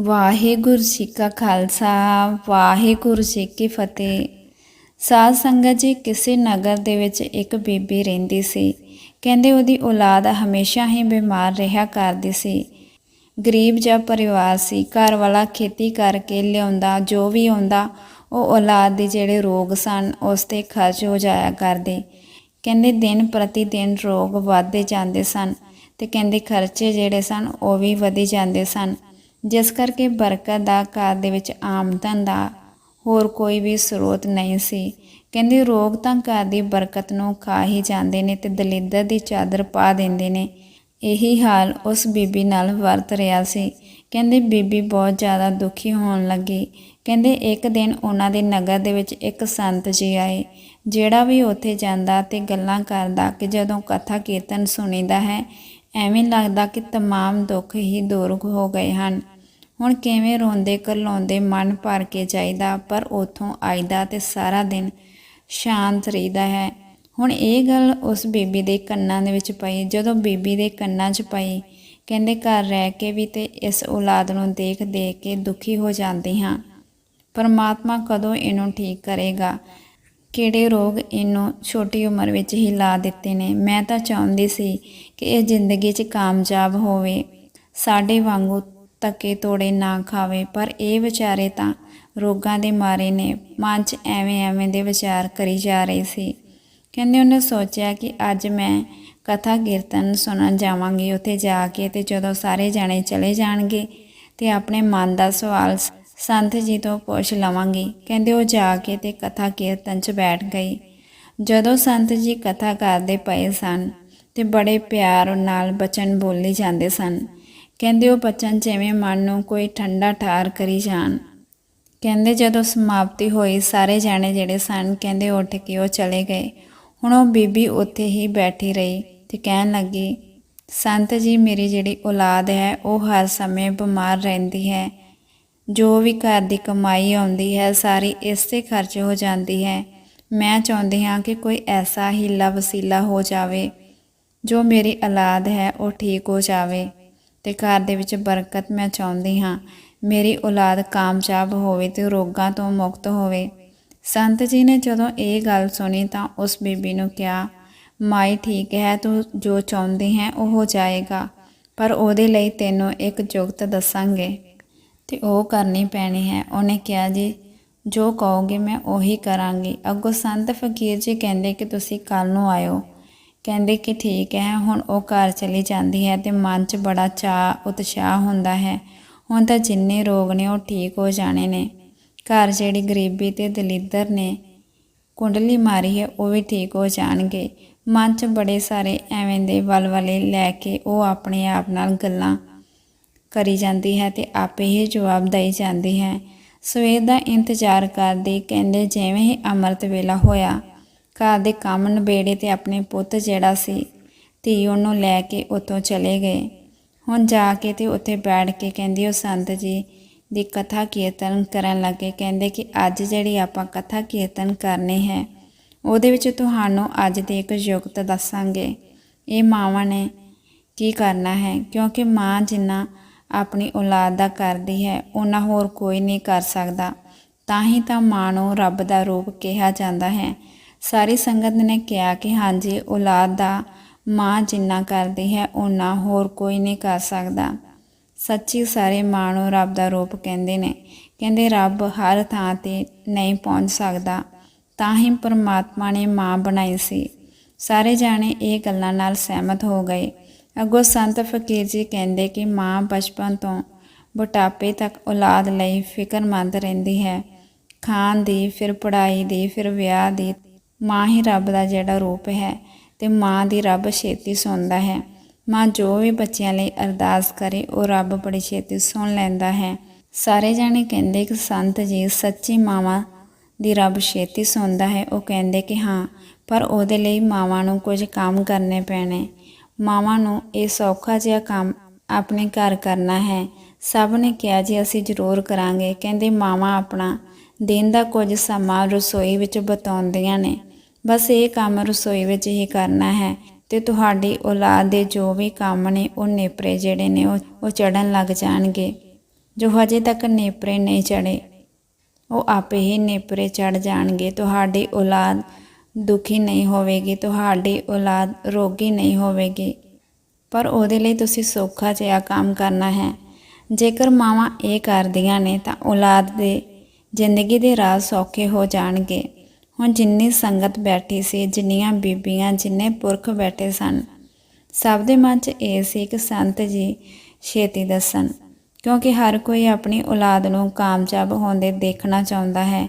ਵਾਹਿਗੁਰੂ ਜੀ ਕਾ ਖਾਲਸਾ, ਵਾਹਿਗੁਰੂ ਜੀ ਕੀ ਫਤਿਹ। ਸਾਧ ਸੰਗਤ ਜੀ, ਕਿਸੇ ਨਗਰ ਦੇ ਵਿੱਚ ਇੱਕ ਬੀਬੀ ਰਹਿੰਦੀ ਸੀ। ਕਹਿੰਦੇ ਉਹਦੀ ਔਲਾਦ ਹਮੇਸ਼ਾ ਹੀ ਬਿਮਾਰ ਰਿਹਾ ਕਰਦੀ ਸੀ। ਗਰੀਬ ਜਿਹਾ ਪਰਿਵਾਰ ਸੀ। ਘਰ ਵਾਲਾ ਖੇਤੀ ਕਰਕੇ ਲਿਆਉਂਦਾ, ਜੋ ਵੀ ਆਉਂਦਾ, ਉਹ ਔਲਾਦ ਦੇ ਜਿਹੜੇ ਰੋਗ ਸਨ, ਉਸ ਤੇ ਖਰਚ ਹੋ ਜਾਇਆ ਕਰਦੇ। ਕਹਿੰਦੇ ਦਿਨ ਪ੍ਰਤੀ ਦਿਨ ਰੋਗ ਵੱਧਦੇ ਜਾਂਦੇ ਸਨ ਤੇ ਕਹਿੰਦੇ ਖਰਚੇ ਜਿਹੜੇ ਸਨ, ਉਹ ਵੀ ਵਧੀ ਜਾਂਦੇ ਸਨ। ਜਿਸ ਕਰਕੇ ਬਰਕਤ ਦਾ ਘਰ ਦੇ ਵਿੱਚ ਆਮਦਨ ਦਾ ਹੋਰ ਕੋਈ ਵੀ ਸਰੋਤ ਨਹੀਂ ਸੀ ਕਹਿੰਦੇ ਰੋਗ ਤਾਂ ਘਰ ਦੀ ਬਰਕਤ ਨੂੰ ਖਾ ਹੀ ਜਾਂਦੇ ਨੇ ਤੇ ਦਲਿੱਦਰ ਦੀ ਚਾਦਰ ਪਾ ਦਿੰਦੇ ਨੇ ਇਹੀ ਹਾਲ ਉਸ ਬੀਬੀ ਨਾਲ ਵਰਤ ਰਿਹਾ ਸੀ ਕਹਿੰਦੇ ਬੀਬੀ ਬਹੁਤ ਜ਼ਿਆਦਾ ਦੁਖੀ ਹੋਣ ਲੱਗੀ ਕਹਿੰਦੇ ਇੱਕ ਦਿਨ ਉਹਨਾਂ ਦੇ ਨਗਰ ਦੇ ਵਿੱਚ ਇੱਕ ਸੰਤ ਜੀ ਆਏ ਜਿਹੜਾ ਵੀ ਉੱਥੇ ਜਾਂਦਾ ਤੇ ਗੱਲਾਂ ਕਰਦਾ ਕਿ ਜਦੋਂ ਕਥਾ ਕੀਰਤਨ ਸੁਣੀਦਾ ਹੈ ਐਵੇਂ ਲੱਗਦਾ ਕਿ तमाम ਦੁੱਖ ਹੀ ਦੂਰ ਹੋ ਗਏ ਹਨ ਹੁਣ ਕਿਵੇਂ ਰੋਂਦੇ ਕਰਲਾਉਂਦੇ ਮਨ ਭਰ ਕੇ ਜਾਈਦਾ, ਪਰ ਉਥੋਂ ਆਈਦਾ ਤੇ ਸਾਰਾ ਦਿਨ ਸ਼ਾਂਤ ਰਹਿਦਾ ਹੈ। ਹੁਣ ਇਹ ਗੱਲ ਉਸ ਬੀਬੀ ਦੇ ਕੰਨਾਂ ਦੇ ਵਿੱਚ ਪਈ। ਜਦੋਂ ਬੀਬੀ ਦੇ ਕੰਨਾਂ 'ਚ ਪਈ, ਕਹਿੰਦੇ ਘਰ ਰਹਿ ਕੇ ਵੀ ਤੇ ਇਸ ਔਲਾਦ ਨੂੰ ਦੇਖ ਦੇਖ ਕੇ ਦੁਖੀ ਹੋ ਜਾਂਦੀ ਹਾਂ। ਪਰਮਾਤਮਾ ਕਦੋਂ ਇਹਨੂੰ ਠੀਕ ਕਰੇਗਾ? ਕਿਹੜੇ ਰੋਗ ਇਹਨੂੰ ਛੋਟੀ ਉਮਰ ਵਿੱਚ ਹੀ ਲਾ ਦਿੱਤੇ ਨੇ? ਮੈਂ ਤਾਂ ਚਾਹੁੰਦੀ ਸੀ ਕਿ ਇਹ ਜ਼ਿੰਦਗੀ 'ਚ ਕਾਮਯਾਬ ਹੋਵੇ। ਸਾਡੇ ਵਾਂਗੂ ਧੱਕੇ ਤੋੜੇ ਨਾ ਖਾਵੇ, ਪਰ ਇਹ ਵਿਚਾਰੇ ਤਾਂ ਰੋਗਾਂ ਦੇ ਮਾਰੇ ਨੇ। ਮਨ 'ਚ ਐਵੇਂ ਐਵੇਂ ਦੇ ਵਿਚਾਰ ਕਰੀ ਜਾ ਰਹੇ ਸੀ। ਕਹਿੰਦੇ ਉਹਨੇ ਸੋਚਿਆ ਕਿ ਅੱਜ ਮੈਂ ਕਥਾ ਕੀਰਤਨ ਸੁਣਨ ਜਾਵਾਂਗੀ ਉੱਥੇ ਜਾ ਕੇ ਤੇ ਜਦੋਂ ਸਾਰੇ ਜਾਣੇ ਚਲੇ ਜਾਣਗੇ ਤੇ ਆਪਣੇ ਮਨ ਦਾ ਸਵਾਲ ਸੰਤ ਜੀ ਤੋਂ ਪੁੱਛ ਲਵਾਂਗੀ। ਕਹਿੰਦੇ ਉਹ ਜਾ ਕੇ ਤੇ ਕਥਾ ਕੀਰਤਨ 'ਚ ਬੈਠ ਗਈ। ਜਦੋਂ ਸੰਤ ਜੀ ਕਥਾ ਕਰਦੇ ਪਏ ਸਨ ਤੇ ਬੜੇ ਪਿਆਰ ਨਾਲ ਬਚਨ ਬੋਲੇ ਜਾਂਦੇ ਸਨ ਕਹਿੰਦੇ ਉਹ ਬਚਨ ਜਿਵੇਂ ਮਨ ਨੂੰ ਕੋਈ ਠੰਡਾ ਠਾਰ ਕਰੀ ਜਾਣ। ਕਹਿੰਦੇ ਜਦੋਂ ਸਮਾਪਤੀ ਹੋਈ, ਸਾਰੇ ਜਾਣੇ ਜਿਹੜੇ ਸਨ ਕਹਿੰਦੇ ਉੱਠ ਕੇ ਉਹ ਚਲੇ ਗਏ। ਹੁਣ ਉਹ ਬੀਬੀ ਉੱਥੇ ਹੀ ਬੈਠੀ ਰਹੀ ਤੇ ਕਹਿਣ ਲੱਗੀ, ਸੰਤ ਜੀ, ਮੇਰੀ ਜਿਹੜੀ ਔਲਾਦ ਹੈ, ਉਹ ਹਰ ਸਮੇਂ ਬਿਮਾਰ ਰਹਿੰਦੀ ਹੈ। ਜੋ ਵੀ ਘਰ ਦੀ ਕਮਾਈ ਆਉਂਦੀ ਹੈ, ਸਾਰੀ ਇਸ ਤੇ ਖਰਚ ਹੋ ਜਾਂਦੀ ਹੈ। ਮੈਂ ਚਾਹੁੰਦੀ ਹਾਂ ਕਿ ਕੋਈ ਐਸਾ ਹੀਲਾ ਵਸੀਲਾ ਹੋ ਜਾਵੇ, ਜੋ ਮੇਰੀ ਔਲਾਦ ਹੈ, ਉਹ ਠੀਕ ਹੋ ਜਾਵੇ। ਤੇ ਘਰ ਦੇ ਵਿੱਚ ਬਰਕਤ ਮੈਂ ਚਾਹੁੰਦੀ ਹਾਂ। ਮੇਰੀ ਔਲਾਦ ਕਾਮਯਾਬ ਹੋਵੇ ਤੇ ਰੋਗਾਂ ਤੋਂ ਮੁਕਤ ਹੋਵੇ। ਸੰਤ ਜੀ ਨੇ ਜਦੋਂ ਇਹ ਗੱਲ ਸੁਣੀ ਤਾਂ ਉਸ ਬੀਬੀ ਨੂੰ ਕਿਹਾ, ਮਾਈ, ਠੀਕ ਹੈ, ਤੂੰ ਜੋ ਚਾਹੁੰਦੀ ਹੈ, ਉਹ ਹੋ ਜਾਏਗਾ, ਪਰ ਉਹਦੇ ਲਈ ਤੈਨੂੰ ਇੱਕ ਜੁਗਤ ਦੱਸਾਂਗੇ। ਤੇ ਉਹ ਕਰਨੀ ਪੈਣੀ ਹੈ। ਉਹਨੇ ਕਿਹਾ, ਜੀ, ਜੋ ਕਹੋਗੇ ਮੈਂ ਉਹੀ ਕਰਾਂਗੀ। ਅੱਗੋਂ ਸੰਤ ਫਕੀਰ ਜੀ ਕਹਿੰਦੇ ਕਿ ਤੁਸੀਂ ਕੱਲ ਨੂੰ ਆਇਓ। ਕਹਿੰਦੇ ਕਿ ਠੀਕ ਹੈ, ਹੁਣ ਉਹ ਘਰ ਚਲੀ ਜਾਂਦੀ ਹੈ ਤੇ ਮਨ 'ਚ ਬੜਾ ਚਾਹ ਉਤਸ਼ਾਹ ਹੁੰਦਾ ਹੈ। ਹੁਣ ਤਾਂ ਜਿੰਨੇ ਰੋਗ ਨੇ ਉਹ ਠੀਕ ਹੋ ਜਾਣੇ ਨੇ। ਘਰ ਜਿਹੜੀ ਗਰੀਬੀ ਤੇ ਦਲਿੱਦਰ ਨੇ ਕੁੰਡਲੀ ਮਾਰੀ ਹੈ, ਉਹ ਵੀ ਠੀਕ ਹੋ ਜਾਣਗੇ। ਮਨ 'ਚ ਬੜੇ ਸਾਰੇ ਐਵੇਂ ਦੇ ਵਲਵਲੇ ਲੈ ਕੇ ਉਹ ਆਪਣੇ ਆਪ ਨਾਲ ਗੱਲਾਂ ਕਰੀ ਜਾਂਦੀ ਹੈ ਤੇ ਆਪੇ ਹੀ ਜਵਾਬ ਦੇਈ ਜਾਂਦੀ ਹੈ। ਸਵੇਰ ਦਾ ਇੰਤਜ਼ਾਰ ਕਰਦੀ ਕਹਿੰਦੇ ਜਿਵੇਂ ਹੀ ਅੰਮ੍ਰਿਤ ਵੇਲਾ ਹੋਇਆ ਘਰ ਦੇ ਕੰਮ ਨਬੇੜੇ ਤੇ ਆਪਣੇ ਪੁੱਤ ਜਿਹੜਾ ਸੀ, ਧੀ ਉਹਨੂੰ ਲੈ ਕੇ ਉੱਥੋਂ ਚਲੇ ਗਏ। ਹੁਣ ਜਾ ਕੇ ਤੇ ਉੱਥੇ ਬੈਠ ਕੇ ਕਹਿੰਦੀ, ਉਹ ਸੰਤ ਜੀ ਦੀ ਕਥਾ ਕੀਰਤਨ ਕਰਨ ਲੱਗੇ। ਕਹਿੰਦੇ ਕਿ ਅੱਜ ਜਿਹੜੀ ਆਪਾਂ ਕਥਾ ਕੀਰਤਨ ਕਰਨੀ ਹੈ, ਉਹਦੇ ਵਿੱਚ ਤੁਹਾਨੂੰ ਅੱਜ ਦੇ ਇੱਕ ਯੁਗਤ ਦੱਸਾਂਗੇ। ਇਹ ਮਾਵਾਂ ਨੇ ਕੀ ਕਰਨਾ ਹੈ? ਕਿਉਂਕਿ ਮਾਂ ਜਿੰਨਾ ਆਪਣੀ ਔਲਾਦ ਦਾ ਕਰਦੀ ਹੈ ਉਹਨਾਂ ਹੋਰ ਕੋਈ ਨਹੀਂ ਕਰ ਸਕਦਾ। ਤਾਂ ਹੀ ਤਾਂ ਮਾਂ ਨੂੰ ਰੱਬ ਦਾ ਰੂਪ ਕਿਹਾ ਜਾਂਦਾ ਹੈ। ਸਾਰੀ ਸੰਗਤ ਨੇ ਕਿਹਾ ਕਿ ਹਾਂਜੀ, ਔਲਾਦ ਦਾ ਮਾਂ ਜਿੰਨਾ ਕਰਦੀ ਹੈ ਉਹਨਾਂ ਹੋਰ ਕੋਈ ਨਹੀਂ ਕਰ ਸਕਦਾ। ਸੱਚੀ ਸਾਰੇ ਮਾਂ ਨੂੰ ਰੱਬ ਦਾ ਰੂਪ ਕਹਿੰਦੇ ਨੇ। ਕਹਿੰਦੇ, ਰੱਬ ਹਰ ਥਾਂ ਤੇ ਨਹੀਂ ਪਹੁੰਚ ਸਕਦਾ। ਤਾਂ ਹੀ ਪਰਮਾਤਮਾ ਨੇ ਮਾਂ ਬਣਾਈ ਸੀ। ਸਾਰੇ ਜਾਣੇ ਇਹ ਗੱਲਾਂ ਨਾਲ ਸਹਿਮਤ ਹੋ ਗਏ। ਅੱਗੋਂ ਸੰਤ ਫਕੀਰ ਜੀ ਕਹਿੰਦੇ ਕਿ ਮਾਂ ਬਚਪਨ ਤੋਂ ਬੁਢਾਪੇ ਤੱਕ ਔਲਾਦ ਲਈ ਫਿਕਰਮੰਦ ਰਹਿੰਦੀ ਹੈ। ਖਾਣ ਦੀ, ਫਿਰ ਪੜ੍ਹਾਈ ਦੀ, ਫਿਰ ਵਿਆਹ ਦੀ ਮਾਂ ਹੀ ਰੱਬ ਦਾ ਜਿਹੜਾ ਰੂਪ ਹੈ ਤੇ ਮਾਂ ਦੀ ਰੱਬ ਛੇਤੀ ਸੁਣਦਾ ਹੈ। ਮਾਂ ਜੋ ਵੀ ਬੱਚਿਆਂ ਲਈ ਅਰਦਾਸ ਕਰੇ, ਉਹ ਰੱਬ ਬੜੀ ਛੇਤੀ ਸੁਣ ਲੈਂਦਾ ਹੈ। ਸਾਰੇ ਜਾਣੇ ਕਹਿੰਦੇ ਕਿ ਸੰਤ ਜੀ ਸੱਚੀ ਮਾਵਾਂ ਦੀ ਰੱਬ ਛੇਤੀ ਸੁਣਦਾ ਹੈ। ਉਹ ਕਹਿੰਦੇ ਕਿ ਹਾਂ, ਪਰ ਉਹਦੇ ਲਈ ਮਾਵਾਂ ਨੂੰ ਕੁਝ ਕੰਮ ਕਰਨੇ ਪੈਣੇ। ਮਾਵਾਂ ਨੂੰ ਇਹ ਸੌਖਾ ਜਿਹਾ ਕੰਮ ਆਪਣੇ ਘਰ ਕਰਨਾ ਹੈ। ਸਭ ਨੇ ਕਿਹਾ ਜੀ, ਅਸੀਂ ਜ਼ਰੂਰ ਕਰਾਂਗੇ। ਕਹਿੰਦੇ ਮਾਵਾਂ ਆਪਣਾ ਦਿਨ ਦਾ ਕੁਝ ਸਮਾਂ ਰਸੋਈ ਵਿੱਚ ਬਤਾਉਂਦੀਆਂ ਨੇ। ਬਸ ਇਹ ਕੰਮ ਰਸੋਈ ਵਿੱਚ ਹੀ ਕਰਨਾ ਹੈ ਤੇ ਤੁਹਾਡੀ ਔਲਾਦ ਦੇ ਜੋ ਵੀ ਕੰਮ ਨੇ ਉਹ ਨੇਪਰੇ ਜਿਹੜੇ ਨੇ ਉਹ ਉਹ ਚੜਨ ਲੱਗ ਜਾਣਗੇ। ਜੋ ਹਜੇ ਤੱਕ ਨੇਪਰੇ ਨਹੀਂ ਚੜੇ ਉਹ ਆਪੇ ਹੀ ਨੇਪਰੇ ਚੜ ਜਾਣਗੇ। ਤੁਹਾਡੀ ਔਲਾਦ ਦੁਖੀ ਨਹੀਂ ਹੋਵੇਗੀ, ਤੁਹਾਡੀ ਔਲਾਦ ਰੋਗੀ ਨਹੀਂ ਹੋਵੇਗੀ। ਪਰ ਉਹਦੇ ਲਈ ਤੁਸੀਂ ਸੌਖਾ ਜਿਹਾ ਕੰਮ ਕਰਨਾ ਹੈ। ਜੇਕਰ ਮਾਵਾਂ ਇਹ ਕਰਦੀਆਂ ਨੇ ਤਾਂ ਔਲਾਦ ਦੇ ਜ਼ਿੰਦਗੀ ਦੇ ਰਾਹ ਸੌਖੇ ਹੋ ਜਾਣਗੇ। ਹੁਣ ਜਿੰਨੀ ਸੰਗਤ ਬੈਠੀ ਸੀ, ਜਿੰਨੀਆਂ ਬੀਬੀਆਂ, ਜਿੰਨੇ ਪੁਰਖ ਬੈਠੇ ਸਨ, ਸਭ ਦੇ ਮਨ 'ਚ ਇਹ ਸੀ ਕਿ ਸੰਤ ਜੀ ਛੇਤੀ ਦੱਸਣ, ਕਿਉਂਕਿ ਹਰ ਕੋਈ ਆਪਣੀ ਔਲਾਦ ਨੂੰ ਕਾਮਯਾਬ ਹੁੰਦੇ ਦੇਖਣਾ ਚਾਹੁੰਦਾ ਹੈ।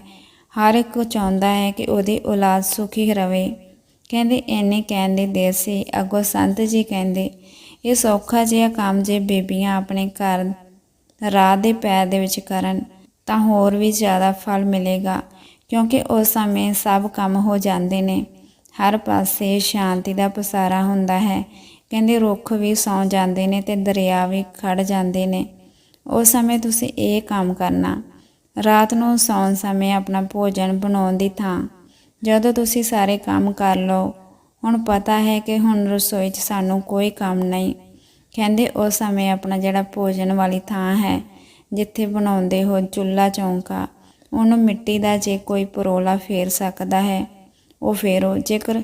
ਹਰ ਇੱਕ ਚਾਹੁੰਦਾ ਹੈ ਕਿ ਉਹਦੀ ਔਲਾਦ ਸੁਖੀ ਰਵੇ। ਕਹਿੰਦੇ ਐਨੇ ਕਹਿੰਦੇ ਦੇ ਸੀ। ਅੱਗੋਂ ਸੰਤ ਜੀ ਕਹਿੰਦੇ, ਇਹ ਸੌਖਾ ਜਿਹਾ ਕੰਮ ਜੇ ਬੀਬੀਆਂ ਆਪਣੇ ਘਰ ਰਾਹ ਦੇ ਪੈਰ ਦੇ ਵਿੱਚ ਕਰਨ, ਤਾਂ ਹੋਰ ਵੀ ਜ਼ਿਆਦਾ ਫਲ ਮਿਲੇਗਾ। ਕਿਉਂਕਿ ਉਸ ਸਮੇਂ ਸਭ ਕੰਮ ਹੋ ਜਾਂਦੇ ਨੇ। ਹਰ ਪਾਸੇ ਸ਼ਾਂਤੀ ਦਾ ਪਸਾਰਾ ਹੁੰਦਾ ਹੈ। ਕਹਿੰਦੇ ਰੁੱਖ ਵੀ ਸੌਂ ਜਾਂਦੇ ਨੇ ਤੇ ਦਰਿਆ ਵੀ ਖੜ ਜਾਂਦੇ ਨੇ। ਉਸ ਸਮੇਂ ਤੁਸੀਂ ਇਹ ਕੰਮ ਕਰਨਾ। ਰਾਤ ਨੂੰ ਸੌਣ ਸਮੇਂ ਆਪਣਾ ਭੋਜਨ ਬਣਾਉਣ ਦੀ ਥਾਂ। ਜਦੋਂ ਤੁਸੀਂ ਸਾਰੇ ਕੰਮ ਕਰ ਲਓ, ਹੁਣ ਪਤਾ ਹੈ ਕਿ ਹੁਣ ਰਸੋਈ 'ਚ ਸਾਨੂੰ ਕੋਈ ਕੰਮ ਨਹੀਂ। ਕਹਿੰਦੇ ਉਸ ਸਮੇਂ ਆਪਣਾ ਜਿਹੜਾ ਭੋਜਨ ਵਾਲੀ ਥਾਂ ਹੈ, ਜਿੱਥੇ ਬਣਾਉਂਦੇ ਹੋ ਚੁੱਲ੍ਹਾ ਚੌਂਕਾ ਉਹਨੂੰ ਮਿੱਟੀ ਦਾ ਜੇ ਕੋਈ ਪਰੋਲਾ ਫੇਰ ਸਕਦਾ ਹੈ, ਉਹ ਫੇਰੋ। ਜੇਕਰ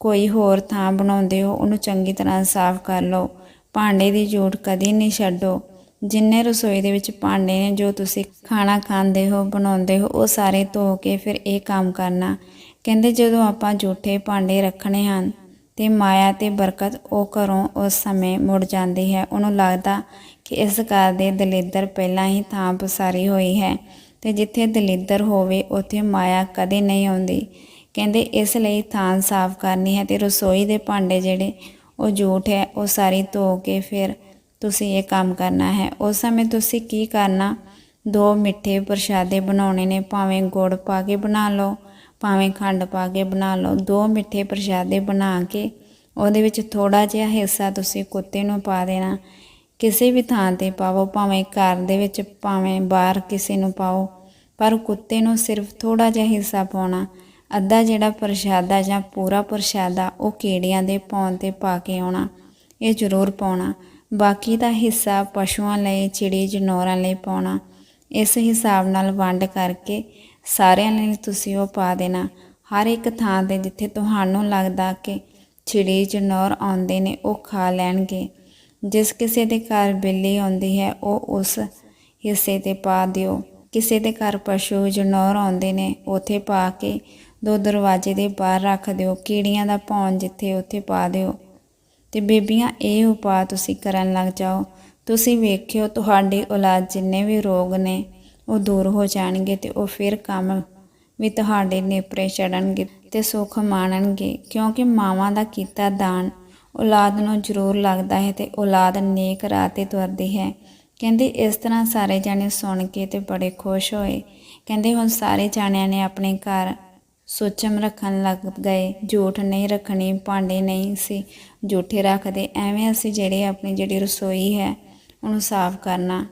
ਕੋਈ ਹੋਰ ਥਾਂ ਬਣਾਉਂਦੇ ਹੋ, ਉਹਨੂੰ ਚੰਗੀ ਤਰ੍ਹਾਂ ਸਾਫ਼ ਕਰ ਲਓ। ਭਾਂਡੇ ਦੀ ਜੂਠ ਕਦੀ ਨਹੀਂ ਛੱਡੋ। ਜਿੰਨੇ ਰਸੋਈ ਦੇ ਵਿੱਚ ਭਾਂਡੇ ਨੇ ਜੋ ਤੁਸੀਂ ਖਾਣਾ ਖਾਂਦੇ ਹੋ, ਬਣਾਉਂਦੇ ਹੋ, ਉਹ ਸਾਰੇ ਧੋ ਕੇ ਫਿਰ ਇਹ ਕੰਮ ਕਰਨਾ। ਕਹਿੰਦੇ ਜਦੋਂ ਆਪਾਂ ਜੂਠੇ ਭਾਂਡੇ ਰੱਖਣੇ ਹਨ ਤੇ ਮਾਇਆ ਤੇ ਬਰਕਤ ਉਹ ਘਰੋਂ ਉਸ ਸਮੇਂ ਮੁੜ ਜਾਂਦੀ ਹੈ, ਉਹਨੂੰ ਲੱਗਦਾ ਕਿ ਇਸ ਘਰ ਦੇ ਦਲਿੱਦਰ ਪਹਿਲਾਂ ਹੀ ਥਾਂ ਪਸਾਰੀ ਹੋਈ ਹੈ। ਤੇ ਜਿੱਥੇ ਦਲਿੱਦਰ ਹੋਵੇ, ਉੱਥੇ ਮਾਇਆ ਕਦੇ ਨਹੀਂ ਆਉਂਦੀ। ਕਹਿੰਦੇ, ਇਸ ਲਈ ਥਾਂ ਸਾਫ਼ ਕਰਨੀ ਹੈ ਤੇ ਰਸੋਈ ਦੇ ਭਾਂਡੇ ਜਿਹੜੇ ਉਹ ਜੂਠ ਹੈ, ਉਹ ਸਾਰੀ ਧੋ ਕੇ ਫਿਰ ਤੁਸੀਂ ਇਹ ਕੰਮ ਕਰਨਾ ਹੈ। ਉਸ ਸਮੇਂ ਤੁਸੀਂ ਕੀ ਕਰਨਾ? ਦੋ ਮਿੱਠੇ ਪ੍ਰਸ਼ਾਦੇ ਬਣਾਉਣੇ ਨੇ, ਭਾਵੇਂ ਗੁੜ ਪਾ ਕੇ ਬਣਾ ਲਓ, ਭਾਵੇਂ ਖੰਡ ਪਾ ਕੇ ਬਣਾ ਲਓ। ਦੋ ਮਿੱਠੇ ਪ੍ਰਸ਼ਾਦੇ ਬਣਾ ਕੇ ਉਹਦੇ ਵਿੱਚ ਥੋੜਾ ਜਿਹਾ ਹਿੱਸਾ ਤੁਸੀਂ ਕੁੱਤੇ ਨੂੰ ਪਾ ਦੇਣਾ। ਕਿਸੇ ਵੀ ਥਾਂ ਤੇ ਪਾਵੋ, ਭਾਵੇਂ ਘਰ ਦੇ ਵਿੱਚ, ਭਾਵੇਂ ਬਾਹਰ ਕਿਸੇ ਨੂੰ ਪਾਓ। ਪਰ ਕੁੱਤੇ ਨੂੰ ਸਿਰਫ ਥੋੜਾ ਜਿਹਾ ਹਿੱਸਾ ਪਾਉਣਾ, ਅੱਧਾ ਜਿਹੜਾ ਪ੍ਰਸ਼ਾਦਾ ਜਾਂ ਪੂਰਾ ਪ੍ਰਸ਼ਾਦਾ, ਉਹ ਕੀੜੀਆਂ ਦੇ ਪੌਣ ਤੇ ਪਾ ਕੇ ਆਉਣਾ, ਇਹ ਜ਼ਰੂਰ ਪਾਉਣਾ। ਬਾਕੀ ਦਾ ਹਿੱਸਾ ਪਸ਼ੂਆਂ ਲਈ, ਚਿੜੀ ਜਨੌਰਾਂ ਲਈ ਪਾਉਣਾ। ਇਸ ਹਿਸਾਬ ਨਾਲ ਵੰਡ ਕਰਕੇ ਸਾਰਿਆਂ ਲਈ ਤੁਸੀਂ ਉਹ ਪਾ ਦੇਣਾ। ਹਰ ਇੱਕ ਥਾਂ ਤੇ ਜਿੱਥੇ ਤੁਹਾਨੂੰ ਲੱਗਦਾ ਕਿ ਚਿੜੀ ਜਨੌਰ ਆਉਂਦੇ ਨੇ, ਉਹ ਖਾ ਲੈਣਗੇ। ਜਿਸ ਕਿਸੇ ਦੇ ਘਰ ਬਿੱਲੀ ਆਉਂਦੀ ਹੈ, ਉਹ ਉਸ ਹਿੱਸੇ ਤੇ ਪਾ ਦਿਓ। ਕਿਸੇ ਦੇ ਘਰ ਪਸ਼ੂ ਜਨੌਰ ਆਉਂਦੇ ਨੇ, ਉਥੇ ਪਾ ਕੇ ਦੋ ਦਰਵਾਜ਼ੇ ਦੇ ਬਾਹਰ ਰੱਖ ਦਿਓ। ਕੀੜੀਆਂ ਦਾ ਭੌਣ ਜਿੱਥੇ, ਉੱਥੇ ਪਾ ਦਿਓ। ਤੇ ਬੇਬੀਆਂ, ਇਹ ਉਪਾਅ ਤੁਸੀਂ ਕਰਨ ਲੱਗ ਜਾਓ। ਤੁਸੀਂ ਵੇਖਿਓ, ਤੁਹਾਡੀ ਔਲਾਦ ਜਿੰਨੇ ਵੀ ਰੋਗ ਨੇ, ਉਹ ਦੂਰ ਹੋ ਜਾਣਗੇ ਤੇ ਉਹ ਫਿਰ ਕੰਮ ਵੀ ਤੁਹਾਡੇ ਨੇਪਰੇ ਚੜਨਗੇ ਤੇ ਸੁੱਖ ਮਾਣਨਗੇ। ਕਿਉਂਕਿ ਮਾਵਾਂ ਦਾ ਕੀਤਾ ਦਾਨ ਔਲਾਦ ਨੂੰ ਜ਼ਰੂਰ ਲੱਗਦਾ ਹੈ ਤੇ ਔਲਾਦ ਨੇਕ ਰਾਹ ਤੇ ਤੁਰਦੀ ਹੈ। ਕਹਿੰਦੇ, ਇਸ ਤਰ੍ਹਾਂ ਸਾਰੇ ਜਾਣੇ ਸੁਣ ਕੇ ਤੇ ਬੜੇ ਖੁਸ਼ ਹੋਏ। ਕਹਿੰਦੇ, ਹੁਣ ਸਾਰੇ ਜਾਣਿਆਂ ਨੇ ਆਪਣੇ ਘਰ ਸੋਚਮ ਰੱਖਣ ਲੱਗ ਗਏ। ਝੂਠ ਨਹੀਂ ਰੱਖਣੀ, ਭਾਂਡੇ ਨਹੀਂ ਸੀ ਝੂਠੇ ਰੱਖਦੇ। ਐਵੇਂ ਅਸੀਂ ਜਿਹੜੇ ਆਪਣੀ ਜਿਹੜੀ ਰਸੋਈ ਹੈ, ਉਹਨੂੰ ਸਾਫ਼ ਕਰਨਾ।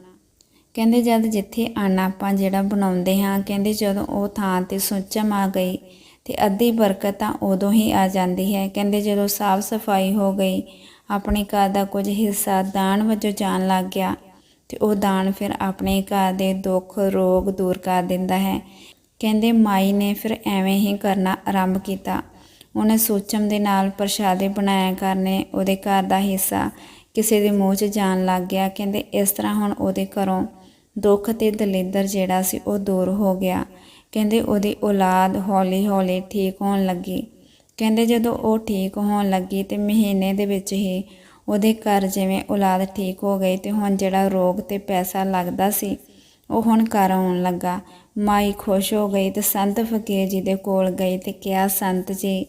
ਕਹਿੰਦੇ, ਜਦ ਜਿੱਥੇ ਆਨਾ ਆਪਾਂ ਜਿਹੜਾ ਬਣਾਉਂਦੇ ਹਾਂ, ਕਹਿੰਦੇ ਜਦੋਂ ਉਹ ਥਾਂ ਤੇ ਸੋਚਮ ਆ ਗਈ ਤੇ ਅੱਧੀ ਬਰਕਤ ਤਾਂ ਉਦੋਂ ਹੀ ਆ ਜਾਂਦੀ ਹੈ। ਕਹਿੰਦੇ ਜਦੋਂ ਸਾਫ਼ ਸਫ਼ਾਈ ਹੋ ਗਈ, ਆਪਣੇ ਘਰ ਦਾ ਕੁਝ ਹਿੱਸਾ ਦਾਨ ਵਜੋਂ ਜਾਣ ਲੱਗ ਗਿਆ ਤੇ ਉਹ ਦਾਨ ਫਿਰ ਆਪਣੇ ਘਰ ਦੇ ਦੁੱਖ, ਰੋਗ ਦੂਰ ਕਰ ਦਿੰਦਾ ਹੈ। ਕਹਿੰਦੇ ਮਾਈ ਨੇ ਫਿਰ ਐਵੇਂ ਹੀ ਕਰਨਾ ਆਰੰਭ ਕੀਤਾ। ਉਹਨੇ ਸੋਚਮ ਦੇ ਨਾਲ ਪ੍ਰਸ਼ਾਦੇ ਬਣਾਇਆ ਕਰਨੇ ਉਹਦੇ ਘਰ ਦਾ ਹਿੱਸਾ ਕਿਸੇ ਦੇ ਮੂੰਹ 'ਚ ਜਾਣ ਲੱਗ ਗਿਆ। ਕਹਿੰਦੇ ਇਸ ਤਰ੍ਹਾਂ ਹੁਣ ਉਹਦੇ ਘਰੋਂ ਦੁੱਖ ਤੇ ਦਲਿੱਦਰ ਜਿਹੜਾ ਸੀ ਉਹ ਦੂਰ ਹੋ ਗਿਆ। ਕਹਿੰਦੇ ਉਹਦੀ ਔਲਾਦ ਹੌਲੀ ਹੌਲੀ ਠੀਕ ਹੋਣ ਲੱਗੀ। ਕਹਿੰਦੇ ਜਦੋਂ ਉਹ ਠੀਕ ਹੋਣ ਲੱਗੀ ਤੇ ਮਹੀਨੇ ਦੇ ਵਿੱਚ ਹੀ ਉਹਦੇ ਘਰ ਜਿਵੇਂ ਔਲਾਦ ਠੀਕ ਹੋ ਗਈ ਤੇ ਹੁਣ ਜਿਹੜਾ ਰੋਗ ਤੇ ਪੈਸਾ ਲੱਗਦਾ ਸੀ, ਉਹ ਹੁਣ ਘਰ ਆਉਣ ਲੱਗਾ। ਮਾਈ ਖੁਸ਼ ਹੋ ਗਈ ਤੇ ਸੰਤ ਫਕੀਰ ਜੀ ਦੇ ਕੋਲ ਗਈ ਤੇ ਕਿਹਾ, ਸੰਤ ਜੀ,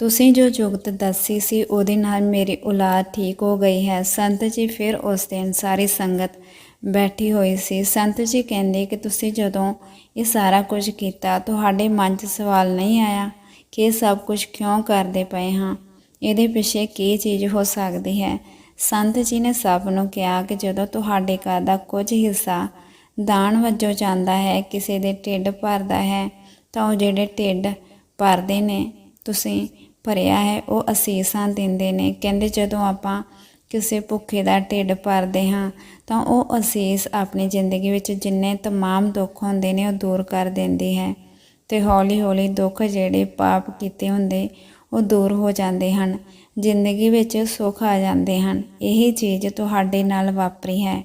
ਤੁਸੀਂ ਜੋ ਜੁਗਤ ਦੱਸੀ ਸੀ ਉਹਦੇ ਨਾਲ ਮੇਰੀ ਔਲਾਦ ਠੀਕ ਹੋ ਗਈ ਹੈ। ਸੰਤ ਜੀ, ਫਿਰ ਉਸ ਦਿਨ ਸਾਰੀ ਸੰਗਤ ਬੈਠੀ ਹੋਈ ਸੀ। ਸੰਤ ਜੀ ਕਹਿੰਦੇ ਕਿ ਤੁਸੀਂ ਜਦੋਂ ਇਹ ਸਾਰਾ ਕੁਝ ਕੀਤਾ, ਤੁਹਾਡੇ ਮਨ 'ਚ ਸਵਾਲ ਨਹੀਂ ਆਇਆ ਕਿ ਇਹ ਸਭ ਕੁਝ ਕਿਉਂ ਕਰਦੇ ਪਏ ਹਾਂ? ਇਹਦੇ ਪਿੱਛੇ ਕੀ ਚੀਜ਼ ਹੋ ਸਕਦੀ ਹੈ? ਸੰਤ ਜੀ ਨੇ ਸਭ ਨੂੰ ਕਿਹਾ ਕਿ ਜਦੋਂ ਤੁਹਾਡੇ ਘਰ ਦਾ ਕੁਝ ਹਿੱਸਾ ਦਾਨ ਵਜੋਂ ਜਾਂਦਾ ਹੈ, ਕਿਸੇ ਦੇ ਢਿੱਡ ਭਰਦਾ ਹੈ, ਤਾਂ ਉਹ ਜਿਹੜੇ ਢਿੱਡ ਭਰਦੇ ਨੇ, ਤੁਸੀਂ ਭਰਿਆ ਹੈ, ਉਹ ਅਸੀਸਾਂ ਦਿੰਦੇ ਨੇ। ਕਹਿੰਦੇ ਜਦੋਂ ਆਪਾਂ ਕਿਸੇ ਭੁੱਖੇ ਦਾ ਢਿੱਡ ਭਰਦੇ ਹਾਂ, ਤਾਂ ਉਹ ਅਸੀਸ ਆਪਣੀ ਜ਼ਿੰਦਗੀ ਵਿੱਚ ਜਿੰਨੇ ਤਮਾਮ ਦੁੱਖ ਹੁੰਦੇ ਨੇ ਉਹ ਦੂਰ ਕਰ ਦਿੰਦੀ ਹੈ ਤੇ ਹੌਲੀ-ਹੌਲੀ ਦੁੱਖ ਜਿਹੜੇ ਪਾਪ ਕੀਤੇ ਹੁੰਦੇ, ਉਹ ਦੂਰ ਹੋ ਜਾਂਦੇ ਹਨ, ਜ਼ਿੰਦਗੀ ਵਿੱਚ ਸੁੱਖ ਆ ਜਾਂਦੇ ਹਨ। ਇਹੀ ਚੀਜ਼ ਤੁਹਾਡੇ ਨਾਲ ਵਾਪਰੀ ਹੈ।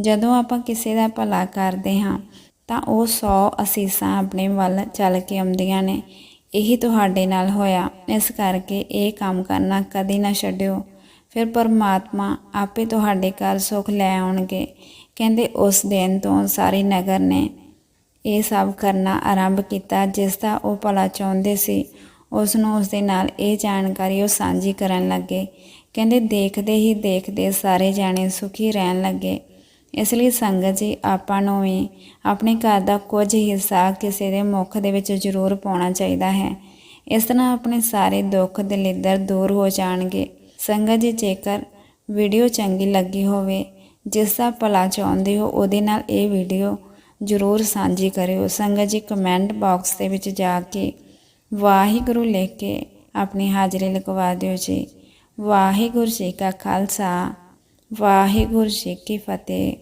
ਜਦੋਂ ਆਪਾਂ ਕਿਸੇ ਦਾ ਭਲਾ ਕਰਦੇ ਹਾਂ, ਤਾਂ ਉਹ 100 ਅਸੀਸਾਂ ਆਪਣੇ ਵੱਲ ਚੱਲ ਕੇ ਆਉਂਦੀਆਂ ਨੇ। ਇਹੀ ਤੁਹਾਡੇ ਨਾਲ ਹੋਇਆ। ਇਸ ਕਰਕੇ ਇਹ ਕੰਮ ਕਰਨਾ ਕਦੇ ਨਾ ਛੱਡਿਓ। ਫਿਰ ਪਰਮਾਤਮਾ ਆਪੇ ਤੁਹਾਡੇ ਘਰ ਸੁੱਖ ਲੈ ਆਉਣਗੇ। ਕਹਿੰਦੇ ਉਸ ਦਿਨ ਤੋਂ ਸਾਰੀ ਨਗਰ ਨੇ ਇਹ ਸਭ ਕਰਨਾ ਆਰੰਭ ਕੀਤਾ, ਜਿਸ ਦਾ ਉਹ ਭਲਾ ਚਾਹੁੰਦੇ ਸੀ। ਉਸ ਨੂੰ ਉਸ ਦੇ ਨਾਲ ਇਹ ਜਾਣਕਾਰੀ ਉਹ ਸਾਂਝੀ ਕਰਨ ਲੱਗੇ। ਕਹਿੰਦੇ ਦੇਖਦੇ ਹੀ ਦੇਖਦੇ ਸਾਰੇ ਜਾਣੇ ਸੁਖੀ ਰਹਿਣ ਲੱਗੇ। ਇਸ ਲਈ ਸੰਗਤ ਜੀ, ਆਪਾਂ ਨੂੰ ਵੀ ਆਪਣੇ ਘਰ ਦਾ ਕੁਝ ਹਿੱਸਾ ਕਿਸੇ ਦੇ ਮੁੱਖ ਦੇ ਵਿੱਚ ਜ਼ਰੂਰ ਪਾਉਣਾ ਚਾਹੀਦਾ ਹੈ। ਇਸ ਤਰ੍ਹਾਂ ਆਪਣੇ ਸਾਰੇ ਦੁੱਖ ਦਲਿੱਦਰ ਦੂਰ ਹੋ ਜਾਣਗੇ। ਸੰਗਤ ਜੀ, ਜੇਕਰ ਵੀਡੀਓ ਚੰਗੀ ਲੱਗੀ ਹੋਵੇ, ਜਿਸ ਦਾ ਭਲਾ ਚਾਹੁੰਦੇ ਹੋ, ਉਹਦੇ ਨਾਲ ਇਹ ਵੀਡੀਓ ਜ਼ਰੂਰ ਸਾਂਝੀ ਕਰਿਓ। ਸੰਗਤ ਜੀ ਕਮੈਂਟ ਬਾਕਸ ਦੇ ਵਿੱਚ ਜਾ ਕੇ ਵਾਹਿਗੁਰੂ ਲਿਖ ਕੇ ਆਪਣੀ ਹਾਜ਼ਰੀ ਲਗਵਾ ਦਿਓ ਜੀ। ਵਾਹਿਗੁਰੂ ਜੀ ਕਾ ਖਾਲਸਾ, ਵਾਹਿਗੁਰੂ ਜੀ ਕੀ ਫਤਿਹ।